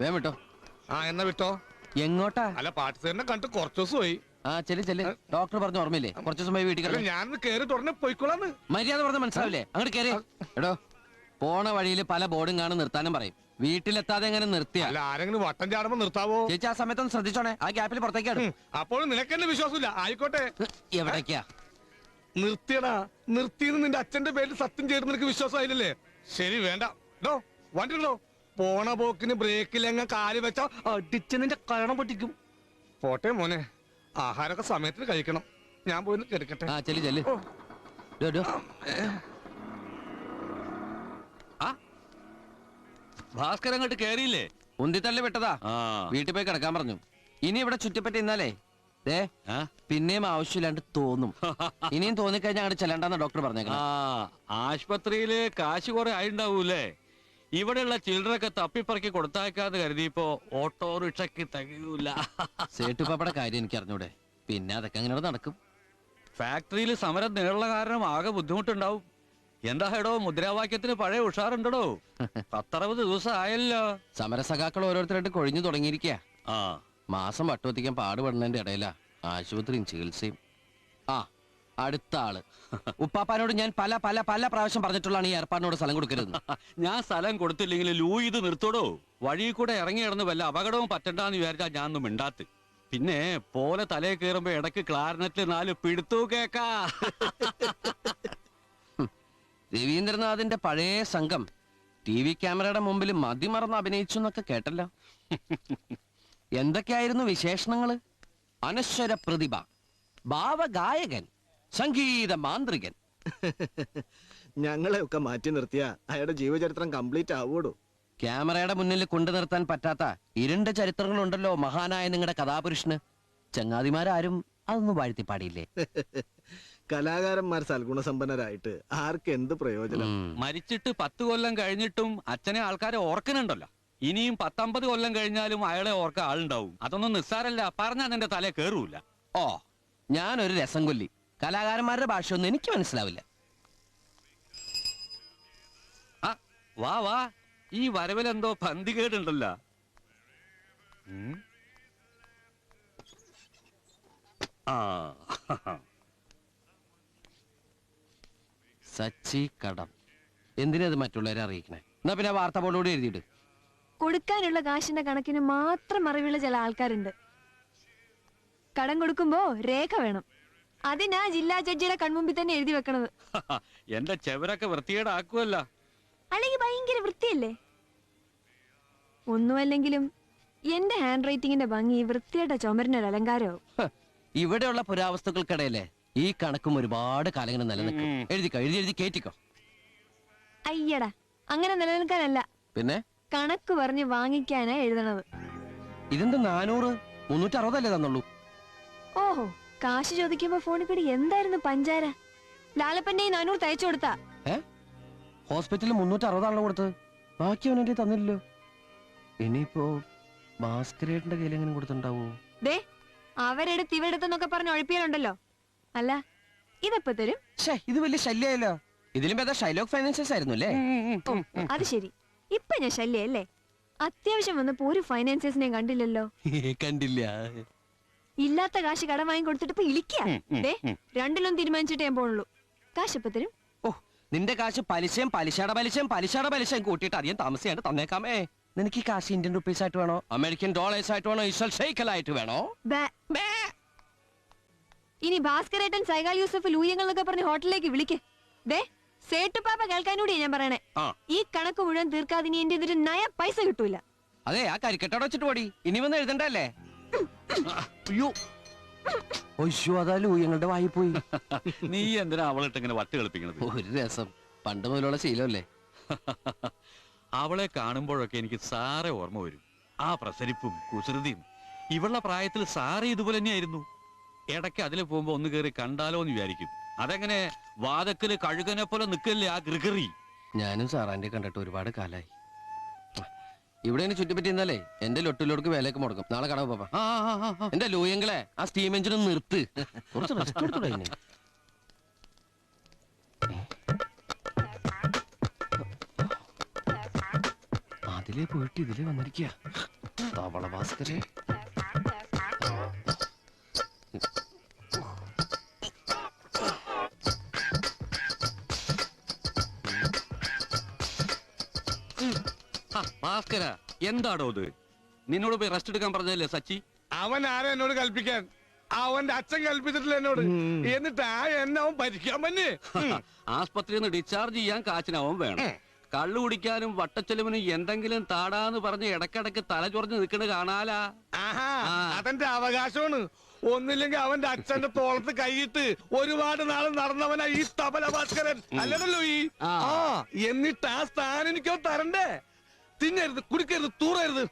വേം വിട്ടോ. ആ എന്നാ വിട്ടോ? എങ്ങോട്ടാ? അല്ല പാട്ടുകാരനെ കണ്ടിട്ട് കുറച്ചു ദിവസമായി ആ ചെല്ലു ചെല്ലു. ഡോക്ടർ പറഞ്ഞ ഓർമ്മയില്ലേ? കുറച്ച് ദിവസം പോയി വീട്ടിൽ ഞാൻ കേറി തുടർന്ന് പോയിക്കോളാന്ന്. മര്യാദ പറഞ്ഞ മനസ്സിലാവില്ലേ? അങ്ങോട്ട് കേറി. എടോ പോണ വഴിയിൽ പല ബോർഡും കാണും നിർത്താനും പറയും. വീട്ടിലെത്താതെ എങ്ങനെ നിർത്തിയാ? ആരെങ്കിലും വട്ടം ചാടുമ്പോ നിർത്താവോ? ചേച്ചി ആ സമയത്തൊന്ന് ശ്രദ്ധിച്ചോണേ. ആ ഗ്യാപ്പിൽ പുറത്തേക്കാണ് അപ്പോഴും നിനക്കെന്നെ വിശ്വാസമില്ല. ആയിക്കോട്ടെ. എവിടേക്കാ? നിർത്തിയടാ. നിർത്തിയെന്ന് നിന്റെ അച്ഛന്റെ പേരിൽ സത്യം ചെയ്ത് നിനക്ക് വിശ്വാസമായില്ലേ? ശരി വേണ്ട. ഡോ വണ്ടി പോണ പോക്കിന് ബ്രേക്കിലെങ്ങ കാൽ വെച്ച അടിച്ച് നിന്റെ കരണം പൊട്ടിക്കും. പോട്ടെ മോനെ. ആഹാരമൊക്കെ സമയത്തിന് കഴിക്കണം. ഞാൻ പോയി കിടക്കട്ടെ. ആ ചെല്ലു ചെല്ലു. ഡോ, ഡോ. ഭാസ്കർ അങ്ങോട്ട് കേറിയില്ലേ? ഉന്തിത്തള്ളി വിട്ടതാ ആ. വീട്ടിൽ പോയി കിടക്കാൻ പറഞ്ഞു. ഇനി ഇവിടെ ചുറ്റിപ്പറ്റി ഇന്നാലേ ദേ ആ? പിന്നെയും ആവശ്യമില്ലാണ്ട് തോന്നും. ഇനിയും തോന്നിക്കഴിഞ്ഞാൽ അങ്ങോട്ട് ചെല്ലണ്ടെന്ന് ഡോക്ടർ ആ പറഞ്ഞേക്കണം ആശുപത്രിയിൽ കാശ് കുറെ ആയിണ്ടാവൂലേ ഇവിടെയുള്ള ചിൽഡ്രൊക്കെ തപ്പിപ്പറക്കി കൊടുത്താക്കാന്ന് കരുതിയപ്പോ ഓട്ടോറിക്ഷക്ക് തികയൂല. സേട്ടുപ്പാപ്പയുടെ കാര്യം എനിക്ക് അറിഞ്ഞൂടെ. പിന്നെ അതൊക്കെ അങ്ങനെ നടക്കും. ഫാക്ടറിയിൽ സമരം നേടുള്ള കാരണം ആകെ ബുദ്ധിമുട്ടുണ്ടാവും. എന്താ ഹെടോ മുദ്രാവാക്യത്തിന് പഴയ ഉഷാറുണ്ടോ പത്തറുപത് ദിവസം ആയല്ലോ. സമരസഖാക്കൾ ഓരോരുത്തരായിട്ട് കൊഴിഞ്ഞു തുടങ്ങിയിരിക്കുക ആ. മാസം വട്ടുവത്തിക്കാൻ പാടുപെടുന്നതിന്റെ ഇടയിലാ ആശുപത്രിയും ചികിത്സയും. ആ അടുത്ത ആൾ. ഉപ്പാപ്പാനോട് ഞാൻ പല പല പല പ്രാവശ്യം പറഞ്ഞിട്ടുള്ളതാണ് ഈ ഏർപ്പാടിനോട് സ്ഥലം കൊടുക്കരുത് ഞാൻ സ്ഥലം കൊടുത്തില്ലെങ്കിൽ ലൂ ഇത് നിർത്തോടോ. വഴി കൂടെ ഇറങ്ങി കിടന്ന് വല്ല അപകടവും പറ്റണ്ടെന്ന് വിചാരിച്ചാൽ ഞാൻ ഒന്നും മിണ്ടാത്ത്. പിന്നെ പോലെ തലേ കയറുമ്പോ ഇടയ്ക്ക് ക്ലാരനറ്റിൽ നാല് പിടുത്തു കേക്കാ. രവീന്ദ്രനാഥിന്റെ പഴയ സംഘം ടി വി ക്യാമറയുടെ മുമ്പിൽ മതിമറന്ന് അഭിനയിച്ചു എന്നൊക്കെ കേട്ടല്ലോ. എന്തൊക്കെയായിരുന്നു വിശേഷണങ്ങൾ? അനശ്വര പ്രതിഭ ഭാവഗായകൻ സംഗീത മാന്ത്രികൻ. ഞങ്ങളെ ഒക്കെ മാറ്റി നിർത്തിയ അയാളുടെ ജീവചരിത്രം കംപ്ലീറ്റ് ആവൂടോ ക്യാമറയുടെ മുന്നിൽ കൊണ്ടു നിർത്താൻ പറ്റാത്ത ഇരുണ്ട ചരിത്രങ്ങളുണ്ടല്ലോ മഹാനായ നിങ്ങളുടെ കഥാപുരുഷന്. ചങ്ങാതിമാരാരും അതൊന്നും വാഴ്ത്തി പാടിയില്ലേ കലാകാരന്മാർ സൽഗുണസമ്പന്നരായിട്ട് ആർക്ക് എന്ത് പ്രയോജനം? മരിച്ചിട്ട് പത്ത് കൊല്ലം കഴിഞ്ഞിട്ടും അച്ഛനെ ആൾക്കാരെ ഓർക്കുന്നുണ്ടല്ലോ. ഇനിയും പത്തമ്പത് കൊല്ലം കഴിഞ്ഞാലും അയാളെ ഓർക്ക ആളുണ്ടാവും. അതൊന്നും നിസ്സാരല്ല. പറഞ്ഞാൽ നിന്റെ തലേ കേറൂല. ഓ ഞാനൊരു രസം കൊല്ലി. കലാകാരന്മാരുടെ ഭാഷയൊന്നും എനിക്ക് മനസ്സിലാവില്ല. ആ വാ വാ. ഈ വരവിലെന്തോ പന്തികേടുണ്ടല്ലോ ഉം. ആ. സച്ചി കടം. എന്തിനത് മറ്റുള്ളവരെ അറിയിക്കണേ? എന്നാ പിന്നെ ആ വാർത്ത ബോർഡോട് എഴുതിയിട്ട്. കൊടുക്കാനുള്ള കാശിന്റെ കണക്കിന് മാത്രം അറിവുള്ള ചില ആൾക്കാരുണ്ട്. കടം കൊടുക്കുമ്പോ രേഖ വേണം. അതിനാ ജില്ലാ ജഡ്ജിയുടെ കൺമുമ്പിൽ തന്നെ എഴുതി വെക്കണത്. എന്റെ ചെവരൊക്കെ വൃത്തികേടാക്കുമല്ല അല്ലെങ്കിൽ ഭയങ്കര വൃത്തിയല്ലേ? ഒന്നുമല്ലെങ്കിലും എന്റെ ഹാൻഡ് റൈറ്റിംഗിന്റെ ഭംഗി വൃത്തിയുടെ ചുമരിനൊരു അലങ്കാരവും ഇവിടെയുള്ള പുരാവസ്തുക്കൾക്കിടയിലെ ഈ കണക്കും ഒരുപാട് കാലങ്ങൾ നിലനിൽക്കും. എഴുതിക്കോ എഴുതി എഴുതി കേറ്റിക്കോ. അയ്യടാ അങ്ങനെ നിലനിൽക്കാനല്ല. പിന്നെ? കണക്ക് പറഞ്ഞ് വാങ്ങിക്കാനാ എഴുതണത്. ഇതെന്ത് നാനൂറ് മുന്നൂറ്റി അറുപതല്ലേ തന്നുള്ളൂ? ഓഹോ കാശ് ചോദിക്കുമ്പോ ഫോണിൽ കൂടി എന്തായിരുന്നു പഞ്ചാര? ലാലപ്പന്റെ ഈ നാനൂറ് തയ്ച്ചു കൊടുത്താ. ഹോസ്പിറ്റലിൽ മുന്നൂറ്റി അറുപതാണല്ലോ കൊടുത്തത്. ബാക്കി അവനെ തന്നില്ലല്ലോ. ഇനിയിപ്പോ ഭാസ്കരേട്ടന്റെ കയ്യിൽ എങ്ങനെ കൊടുത്തിണ്ടാവോ ദേ അവരെടുത്ത് ഇവരെടുത്തെന്നൊക്കെ പറഞ്ഞ് ഒഴിപ്പിയാലുണ്ടല്ലോ. അല്ല ഇതെപ്പോ തരും? ഇത് വലിയ ശല്യല്ലോ ഇതിലും ഭേദം ഷൈലോക്ക് ഫൈനാൻഷ്യൽസ് ആയിരുന്നു അല്ലേ? അത് ശരി. ഇപ്പൊ ഞാൻ ശല്യല്ലേ? അത്യാവശ്യം വന്നപ്പോ ഒരു ഫൈനാൻസിയേഴ്സിനെയും കണ്ടില്ലല്ലോ. കണ്ടില്ല. ഇല്ലാത്ത കാശ് കടം വാങ്ങി കൊടുത്തിട്ട് ഇപ്പൊ ഇളിക്കാ. ഉം, ഉം, ദേ രണ്ടിലും തീരുമാനിച്ചിട്ടേ ഞാൻ പോണുള്ളൂ. കാശ് എപ്പോ തരും? ഓ നിന്റെ കാശ് പലിശയും പലിശയുടെ പലിശയും പലിശയുടെ പലിശയും കൂട്ടിയിട്ട് അധികം താമസിയാണ്ട് തന്നേക്കാമേ. നിനക്ക് ഈ കാശ് ഇന്ത്യൻ റുപ്പീസ് ആയിട്ട് വേണോ? അമേരിക്കൻ ഡോളേഴ്സ് ആയിട്ട് വേണോ? ഇസ്രൽ ഷെയ്ക്കലായിട്ട് വേണോ? ബേ. ഇനി ഭാസ്കരേട്ടൻ സൈഗാൽ യൂസഫ് ലൂയങ്ങൾ എന്നൊക്കെ പറഞ്ഞ് ഹോട്ടലിലേക്ക് വിളിക്കേ. ദേ സേട്ടുപാപ്പ കേൾക്കാനൂടിയാ ഞാൻ പറയണേ. ഈ കണക്ക് മുഴുവൻ തീർക്കാതിനി എന്റെ ഇതൊരു നയ പൈസ കിട്ടൂല. അതെ ആ കരിക്കട്ടോടെ വെച്ചിട്ട് പോടി. ഇനി വന്ന് എഴുതണ്ടല്ലേ? അയ്യോ. ഒയ്യോ അതാ ലൂയങ്ങളുടെ വായി പോയി. നീ എന്തിനാ അവളിട്ട് ഇങ്ങനെ വട്ട് കളിപ്പിക്കണത്? ഒരു രസം. പണ്ട് മുതലുള്ള ശീലമല്ലേ? അവളെ കാണുമ്പോഴൊക്കെ എനിക്ക് സാറെ ഓർമ്മ വരും. ആ പ്രസരിപ്പും കുസൃതിയും. ഇവളുടെ പ്രായത്തിൽ സാറ് ഇതുപോലെ തന്നെയായിരുന്നു. ഇടയ്ക്ക് അതിൽ പോകുമ്പോ ഒന്ന് കയറി കണ്ടാലോ എന്ന് വിചാരിക്കും. അതെങ്ങനെ വാതക്കൽ കഴുകനെ പോലെ നിൽക്കല്ലേ ആ ഗൃഗറി? ഞാനും സാറാന്റെ കണ്ടിട്ട് ഒരുപാട് കാലായി. ഇവിടെ ഇനി ചുറ്റിപ്പറ്റി എന്നാലേ എന്റെ ലൊട്ടിലോട്ട് വേലയൊക്കെ മുടക്കും നാളെ കടവ് പാപ്പ. എന്റെ ലൂയങ്ങളെ ആ സ്റ്റീം എഞ്ചിൻ ഒന്ന് നിർത്ത്. കുറച്ച് റെസ്റ്റ്? അതിലേ പോയിട്ട് ഇതിലേ വന്നിരിക്കുക തവള ഭാസ്കരെ. ഭാസ്കര എന്താടോ ഇത്? നിന്നോട് പോയി റെസ്റ്റ് എടുക്കാൻ പറഞ്ഞതല്ലേ സച്ചി? അവൻ ആരാ എന്നോട് കൽപ്പിക്കാൻ? അവന്റെ അച്ഛൻ കൽപ്പിച്ചിട്ടില്ല എന്നോട്. എന്നിട്ട് ആ എന്നെ അവൻ ഭരിക്കാൻ പറ്റേ ആസ്പത്രിയിൽ നിന്ന് ഡിസ്ചാർജ് ചെയ്യാൻ കാച്ചിനവൻ വേണം. കള്ളു കുടിക്കാനും വട്ടച്ചെലവിനും എന്തെങ്കിലും താടാന്ന് പറഞ്ഞ് ഇടക്കിടക്ക് തല ചൊറഞ്ഞ് നിൽക്കണ കാണാലാ. അതെന്റെ അവകാശമാണ്. ഒന്നില്ലെങ്കിൽ അവന്റെ അച്ഛന്റെ തോളത്ത് കൈയിട്ട് ഒരുപാട് നാൾ നടന്നവനാ ഈ തബല ഭാസ്കരൻ. അല്ലല്ലോ ഈ? എന്നിട്ട് ആ സ്ഥാനം എനിക്കോ തരണ്ടേ? തിന്നരുത് കുടിക്കരുത് തൂറരുത്.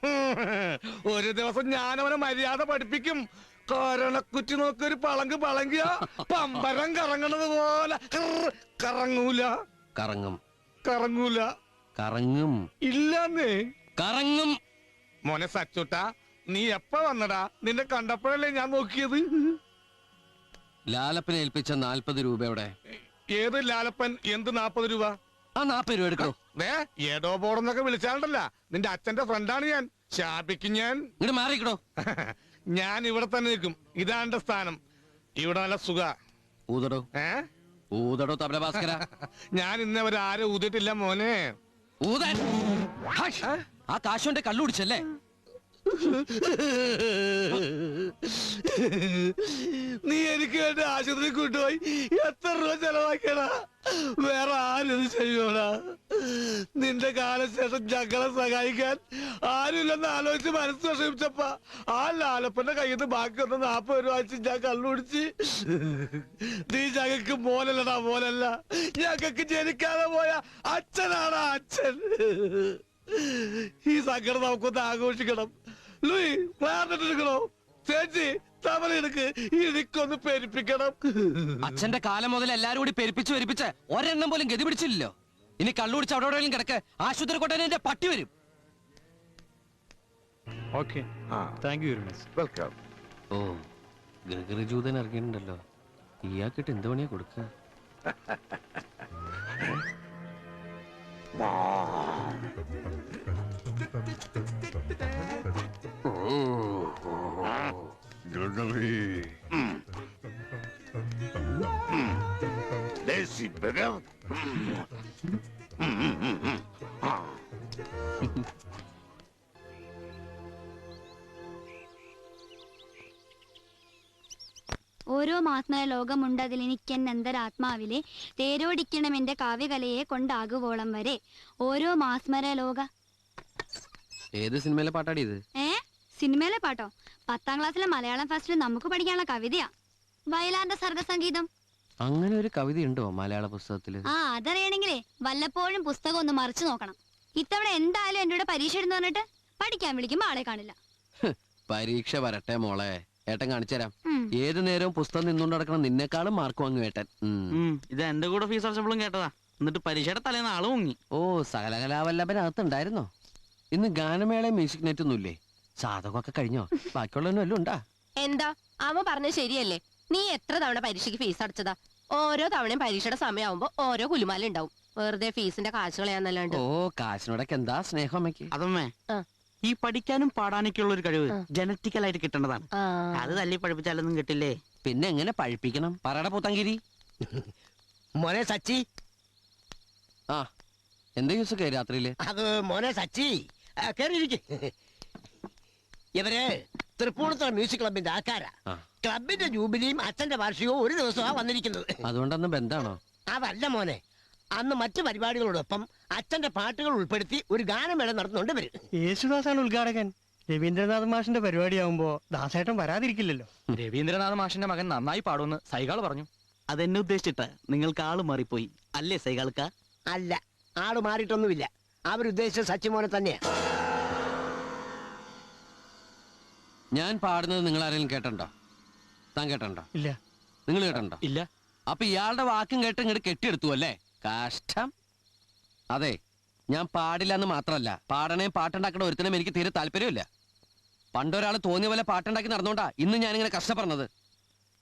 ഒരു ദിവസം ഞാൻ അവനെ മര്യാദ പഠിപ്പിക്കും. കാരണക്കുറ്റി നോക്കി ഒരു പളങ്ക് പളങ്കിയ പമ്പരം കറങ്ങണത് പോലെ. കറ- കറങ്ങൂല. കറങ്ങും. കറങ്ങൂല. കറങ്ങും. ഇല്ലെന്നേ. കറങ്ങും. മോനെ സച്ചുട്ട നീ എപ്പ വന്നടാ? നിന്നെ കണ്ടപ്പോഴല്ലേ ഞാൻ നോക്കിയത്. ലാലപ്പനെ ഏൽപ്പിച്ച നാൽപ്പത് രൂപയുടെ ഏത് ലാലപ്പൻ? എന്ത് നാപ്പത് രൂപ? ആ നാൽപ്പത് രൂപ എടുക്കണോ? ദേ ഏടോ ബോർഡെന്നൊക്കെ വിളിച്ചാണ്ടല്ല നിന്റെ അച്ഛന്റെ ഫ്രണ്ടാണ് ഞാൻ. ശാപിക്കും ഞാൻ. ഇങ്ങോട്ട് മാറിക്കണോ? ഞാൻ ഇവിടെ തന്നെ നിൽക്കും. ഇതാണ് എന്റെ സ്ഥാനം. ഇവിടെ നല്ല സുഖ. ഊതടോ. ഏ? ഊതടോ തബല ഭാസ്കര. ഞാൻ ഇന്ന് അവരാരും ആരും ഊതിട്ടില്ല മോനെ. ഊതാൻ. ആ കാശുവിന്റെ കല്ലുടിച്ചല്ലേ കുടിച്ചല്ലേ? നീ എനിക്ക് വേണ്ടി ആശുപത്രി കൊണ്ടുപോയി എത്ര രൂപ ചെലവാക്കണാ വേറെ ആരും ചെയ്യണാ നിന്റെ കാലശേഷം ഞങ്ങളെ സഹായിക്കാൻ ആരുമില്ലെന്ന് ആലോചിച്ച് മനസ്സ് വിഷമിച്ചപ്പ. ആ ലാലപ്പന്റെ കയ്യിൽ നിന്ന് ബാക്കി വന്ന നാപ്പത് രൂപ വെച്ച് ഞാൻ കള്ളുപിടിച്ച് നീ ഞങ്ങൾക്ക് മോനല്ലടാ മോനല്ല. ഞങ്ങൾക്ക് ജനിക്കാതെ പോയ അച്ഛനാടാ അച്ഛൻ. ഈ സങ്കടം നമുക്കൊന്ന് ആഘോഷിക്കണം. ലൂയി ക്ലാർനെറ്റ് എടുക്കണോ ചേച്ചി തവണ എടുക്ക് എനിക്കൊന്ന് പെരുപ്പിക്കണം അച്ഛന്റെ കാലം മുതൽ എല്ലാരും കൂടി പെരുപ്പിച്ച് പെരുപ്പിച്ച് ഒരെണ്ണം പോലും ഗതി പിടിച്ചില്ലല്ലോ. ഇനി കള്ളു കുടിച്ച് അവിടെ എവിടെയെങ്കിലും കിടക്ക് ആശുപത്രി കൊണ്ടുവന്നെ എന്റെ പട്ടി വരും. Okay. Thank you very much welcome oh Gregory ജൂതൻ ഇറങ്ങിയിട്ടുണ്ടല്ലോ ഇയാൾക്കിട്ട് എന്ത് പണിയാ കൊടുക്കുക Gurgly. Mm. Mm. Desi ഓരോ മാത്മന ലോകമുണ്ടതിൽ എനിക്കെന്നന്തരാത്മാവിലെ തേരോടിക്കണം എന്റെ കാവ്യകലയെ കൊണ്ടാകുവോളം വരെ. ഓരോ മാസ്മര ലോക. ഏത് സിനിമയിലെ പാട്ടാടിയത് ഏ? സിനിമയിലെ പാട്ടോ? പത്താം ക്ലാസ്സിലെ മലയാളം ഫസ്റ്റിൽ നമുക്ക് പഠിക്കാനുള്ള കവിതയാ. വയലാറിന്റെ സർഗസംഗീതം. അങ്ങനെ ഒരു കവിത ഉണ്ടോ മലയാള പുസ്തകത്തിൽ ആ അതറിയണെങ്കിലേ വല്ലപ്പോഴും പുസ്തകം ഒന്ന് മറിച്ചു നോക്കണം. ഇത്തവണ എന്തായാലും എന്റെ കൂടെ പരീക്ഷ എഴുതുന്ന പറഞ്ഞിട്ട് പഠിക്കാൻ വിളിക്കുമ്പോ ആളെ കാണില്ല. പരീക്ഷ വരട്ടെ മോളെ. ഏട്ടൻ കാണിച്ചു തരാം ഉം. ഏത് നേരവും പുസ്തകം നിന്നുകൊണ്ട് നടക്കണം നിന്നെക്കാളും മാർക്ക് വാങ്ങും ഏട്ടൻ. ഇത് എന്റെ കൂടെ ഫീസ് അടച്ചപ്പോഴും കേട്ടതാ. എന്നിട്ട് പരീക്ഷയുടെ തലേന്ന് ആൾ മുങ്ങി. ഓ സകലകലാവല്ലഭനകത്തുണ്ടായിരുന്നോ. ഇന്ന് ഗാനമേള മ്യൂസിക് നെറ്റ് ഒന്നുമില്ലേ സാധകമൊക്കെ കഴിഞ്ഞോ? ബാക്കിയുള്ളവനും ഉണ്ടാ? എന്താ? അമ്മ പറഞ്ഞ ശരിയല്ലേ? നീ എത്ര തവണ പരീക്ഷയ്ക്ക് ഫീസ് അടച്ചതാ? ഓരോ തവണയും പരീക്ഷയുടെ സമയമാകുമ്പോ ഓരോ കുലുമാല ഉണ്ടാവും വെറുതെ ഫീസിന്റെ കാശ് കളയാന്നല്ലാണ്ട്. ഓ കാശിനോടൊക്കെ എന്താ സ്നേഹം അമ്മയ്ക്ക്? അതമ്മേ ആ. ഈ പഠിക്കാനും പാടാനൊക്കെ ഉള്ള ഒരു കഴിവ്. ജനറ്റിക്കൽ ആയിട്ട് കിട്ടേണ്ടതാണ്. അത് തല്ലി പഠിപ്പിച്ചാലൊന്നും കിട്ടില്ലേ? പിന്നെ എങ്ങനെ പഴിപ്പിക്കണം? പറയട പൂത്തങ്കിരി. മോനെ സച്ചി. ആ എന്താ യൂസ് രാത്രിയിൽ? അത് മോനെ സച്ചി. ആ, കേറിയിരിക്ക്. ഇവർ തൃപ്പൂണിത്തുറ മ്യൂസിക് ക്ലബിന്റെ ആൾക്കാരാ. ക്ലബിന്റെ ജൂബിലിയും അച്ഛന്റെ വാർഷികവും ഒരു ദിവസമാണ് വന്നിരിക്കുന്നത്. അതുകൊണ്ടൊന്നും ബന്ധാണോ? അതല്ല മോനെ. അന്ന് മറ്റു പരിപാടികളോടൊപ്പം അച്ഛന്റെ പാട്ടുകൾ ഉൾപ്പെടുത്തി ഒരു ഗാനമേള നടത്തുന്നുണ്ട് ഇവർ. യേശുദാസാണ് ഉദ്ഘാടകൻ. രവീന്ദ്രനാഥ് മാഷിന്റെ പരിപാടിയാവുമ്പോ ദാസേട്ടൻ വരാതിരിക്കില്ലല്ലോ. രവീന്ദ്രനാഥ് മാഷിന്റെ മകൻ നന്നായി പാടുമെന്ന് സൈകാൾ പറഞ്ഞു. അതെന്നെ ഉദ്ദേശിച്ചിട്ട് നിങ്ങൾക്ക് ആൾ മാറിപ്പോയി. അല്ലേ സൈകാൾക്ക അല്ല ആൾ മാറിയിട്ടൊന്നുമില്ല. അവരുദ്ദേശിച്ച സച്ചിമോനെ തന്നെയാ. ഞാൻ പാടുന്നത് നിങ്ങൾ ആരെങ്കിലും കേട്ടണ്ടോ താൻ കേട്ടണ്ടോ ഇല്ല. നിങ്ങൾ കേട്ടണ്ടോ ഇല്ല. അപ്പൊ ഇയാളുടെ വാക്കും കേട്ട് ഇങ്ങോട്ട് കെട്ടിയെടുത്തു അല്ലേ? കാഷ്ടം. അതെ ഞാൻ പാടില്ല എന്ന് മാത്രമല്ല പാടണേം പാട്ടുണ്ടാക്കണ ഒരുത്തനും എനിക്ക് തീരെ താല്പര്യമില്ല പണ്ടൊരാൾ തോന്നിയ പോലെ പാട്ടുണ്ടാക്കി നടന്നോണ്ടാ ഇന്ന് ഞാനിങ്ങനെ കഷ്ടപ്പെടുന്നത്.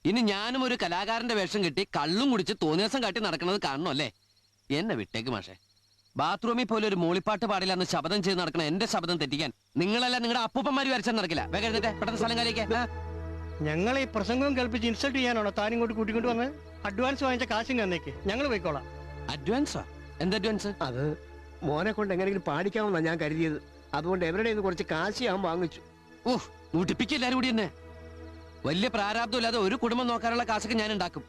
ഇനി ഞാനും ഒരു കലാകാരന്റെ വേഷം കെട്ടി കള്ളും കുടിച്ച് തോന്നിയ ദിവസം കാട്ടി നടക്കുന്നത് കാണണോ അല്ലേ? എന്നെ വിട്ടേക്ക് മാഷേ. ബാത്റൂമിൽ പോലും ഒരു മൂളിപ്പാട്ട് പാടില്ല എന്ന് ശബ്ദം ചെയ്ത് നടക്കണം എന്റെ ശബ്ദം തെറ്റിക്കാൻ നിങ്ങളല്ല നിങ്ങളുടെ അപ്പൂപ്പന്മാര് വരച്ചാൽ നടക്കില്ല. പെട്ടെന്ന് സ്ഥലം കാലിക്ക് ഞങ്ങളെ ഈ പ്രസംഗം കേൾപ്പിച്ച് ഇൻസൾട്ട് ചെയ്യാനാണോ താനും ഇങ്ങോട്ട് കൂട്ടിക്കൊണ്ട് വന്ന് അഡ്വാൻസ് വാങ്ങിച്ച കാശും തന്നേക്ക്. ഞങ്ങൾ പോയിക്കോളാം. അഡ്വാൻസാ? എന്ത് അഡ്വാൻസ്? അത് മോനെ കൊണ്ട് എങ്ങനെയെങ്കിലും പാടിക്കാമെന്നാണ് ഞാൻ കരുതിയത്. അതുകൊണ്ട് എവരുടെ കുറച്ച് കാശി ഞാൻ വാങ്ങിച്ചു. ഓഹ് മുട്ടിപ്പിക്കല്ലാരും കൂടി എന്നെ. വലിയ പ്രാരാബ്ദമില്ലാതെ ഒരു കുടുംബം നോക്കാനുള്ള കാശൊക്കെ ഞാൻ ഉണ്ടാക്കും.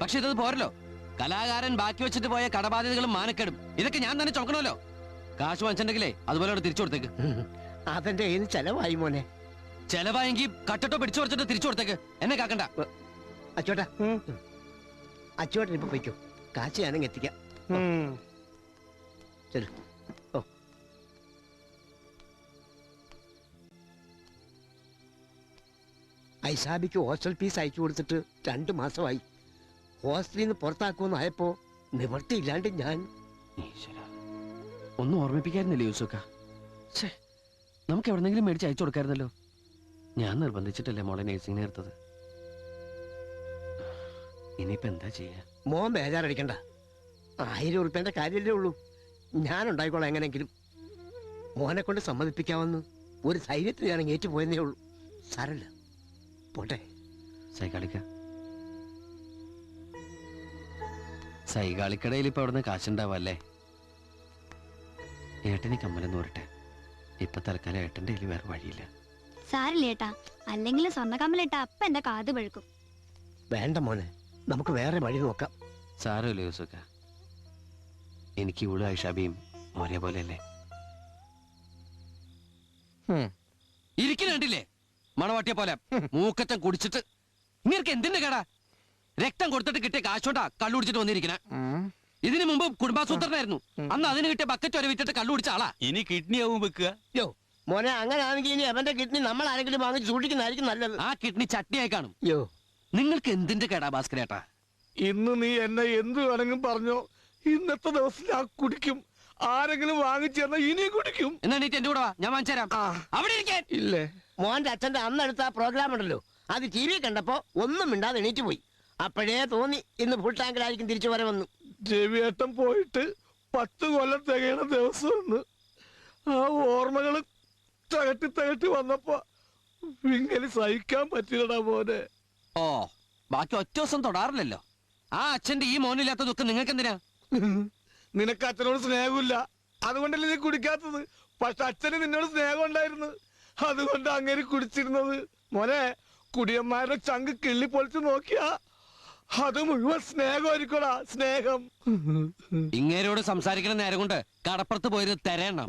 പക്ഷെ ഇതത് പോരല്ലോ. കലാകാരൻ ബാക്കി വെച്ചിട്ട് പോയ കടബാധ്യതകളും മാനക്കെടും. ഇതൊക്കെ ഞാൻ തന്നെ ചുമക്കണമല്ലോ കാശ് വാങ്ങിച്ചിട്ടുണ്ടെങ്കിലേ അതുപോലെ അവിടെ തിരിച്ചു കൊടുത്തേക്ക്. അതെന്റെ ഏത് ചെലവായി മോനെ. ചെലവായെങ്കിൽ കട്ടട്ടോ പിടിച്ചു കൊടുത്തിട്ട് തിരിച്ചു കൊടുത്തേക്ക്. എന്നെ കാക്കണ്ട. അച്ചോട്ടാ. അച്ചോട്ടൻ ഇപ്പൊ പൊയ്ക്കോ. കാശ് ഞാനങ്ങ് എത്തിക്കാം. ചെല്ലു ഓ. ഐസാബിക്ക് ഹോസ്റ്റൽ ഫീസ് അയച്ചു കൊടുത്തിട്ട് രണ്ടു മാസമായി. ഹോസ്റ്റലിൽ നിന്ന് പുറത്താക്കുമെന്നായപ്പോ നിവർത്തിയില്ലാണ്ട് ഞാൻ. ഒന്നും ഓർമ്മിപ്പിക്കായിരുന്നില്ലേ യൂസുക്ക? നമുക്ക് എവിടെന്നെങ്കിലും മേടിച്ച് അയച്ചു കൊടുക്കായിരുന്നല്ലോ. ഞാൻ നിർബന്ധിച്ചിട്ടല്ലേ മോളെ നേഴ്സിംഗ് നേർത്തത് ഇനിയിപ്പോ എന്താ ചെയ്യാ? മോൻ ബേജാറടിക്കണ്ട. ആയിരം ഉറുപ്പ്യന്റെ കാര്യമല്ലേ ഉള്ളൂ. ഞാൻ ഉണ്ടായിക്കോളാം എങ്ങനെങ്കിലും മോനെ കൊണ്ട് സമ്മതിപ്പിക്കാമെന്ന് ഒരു ധൈര്യത്തിൽ ഞാൻ ഏറ്റുപോയെന്നേ ഉള്ളൂ. സാരല്ല പോട്ടെ. സൈകാളിക്ക. സൈകാളിക്കടയിൽ ഇപ്പൊ അവിടുന്ന് കാശുണ്ടാവല്ലേ ഏട്ടന് കമ്മലെന്ന് പറട്ടെ ഇപ്പൊ തൽക്കാലം ഏട്ടന്റെ കയ്യിൽ വേറെ വഴിയില്ല. സാരില്ലേട്ടാ അല്ലെങ്കിൽ സ്വർണ കമ്മലേട്ടാ അപ്പ എന്റെ കാത് പഴുക്കും. വേണ്ട മോനെ. നമുക്ക് വേറെ വഴി നോക്കാം. സാരമില്ല യൂസുക്ക എനിക്ക് ഇവളും ഐഷാബിയും ഒരേപോലെയല്ലേ ഇരിക്കുന്നുണ്ടില്ലേ മണവാട്ടിയെ പോലെ മൂക്കറ്റം കുടിച്ചിട്ട്. നിങ്ങൾക്ക് എന്തിന്റെ കേടാ? രക്തം കൊടുത്തിട്ട് കിട്ടിയ കാശോട്ടാ കള്ളുടിച്ചിട്ട് വന്നിരിക്കണ. ഇതിനു മുമ്പ് കുടുംബാസൂത്രനായിരുന്നു അന്ന് അതിന് കിട്ടിയ ബക്കറ്റ് വരെ വിറ്റിട്ട് കള്ളു കുടിച്ച ആളാ. ഇനി കിഡ്നി ആവും വെക്കുക. യോ മോനെ അങ്ങനെ ആണെങ്കിൽ ഇനി അവന്റെ കിഡ്നി നമ്മൾ ആരെങ്കിലും വാങ്ങി സൂക്ഷിക്കുന്നതായിരിക്കും നല്ലത്. ആ കിഡ്നി ചട്ടിയായി കാണും. യോ. നിങ്ങൾക്ക് എന്തിന്റെ കേടാ ഭാസ്കരേട്ടാ ഇന്ന് നീ എന്നെ എന്ത് വേണമെങ്കിലും പറഞ്ഞോ. ഇന്നത്തെ ദിവസം ഞാൻ കുടിക്കും. ആരെങ്കിലും വാങ്ങിച്ചു തന്നാ ഇനിയും കുടിക്കും. എന്നാ നീ എന്റെ കൂടെ വാ ഞാൻ വാങ്ങിച്ചു തരാം. അവിടെ ഇരിക്കാൻ ഇല്ലേ? മോന്റെ അച്ഛന്റെ അന്നെടുത്ത ആ പ്രോഗ്രാം ഉണ്ടല്ലോ. അത് ടി വി കണ്ടപ്പോ ഒന്നും മിണ്ടാതെ എണീറ്റ് പോയി. അപ്പോഴേ തോന്നി ഇന്ന് ഫുൾ ടാങ്കിലായിരിക്കും തിരിച്ചു വരെ വന്നു. രവിയേട്ടൻ പോയിട്ട് പത്ത് കൊല്ലം തികയണ ദിവസം ഒന്ന് ആ ഓർമ്മകൾ തകട്ടി തകട്ടി വന്നപ്പോ വിങ്ങലി സഹിക്കാൻ പറ്റില്ലടാ മോനെ. ഓ ബാക്കി ഒറ്റ ദിവസം തൊടാറില്ലല്ലോ. ആ അച്ഛന്റെ ഈ മോനില്ലാത്ത ദുഃഖം നിങ്ങൾക്ക് എന്തിനാ? നിനക്ക് അച്ഛനോട് സ്നേഹമില്ല. അതുകൊണ്ടല്ലേ നീ കുടിക്കാത്തത്. പക്ഷെ അച്ഛന് നിന്നോട് സ്നേഹം ഉണ്ടായിരുന്നു. അതുകൊണ്ട് അങ്ങനെ കുടിച്ചിരുന്നത്. മോനെ കുടിയന്മാരുടെ ചങ്ക് കിള്ളി പൊളിച്ച് നോക്കിയാ. അത് മുഴുവൻ സ്നേഹമായിരിക്കടാ സ്നേഹം. ഇങ്ങേരോട് സംസാരിക്കണ നേരം കൊണ്ട് കടപ്പുറത്ത് പോയത് തരയണം.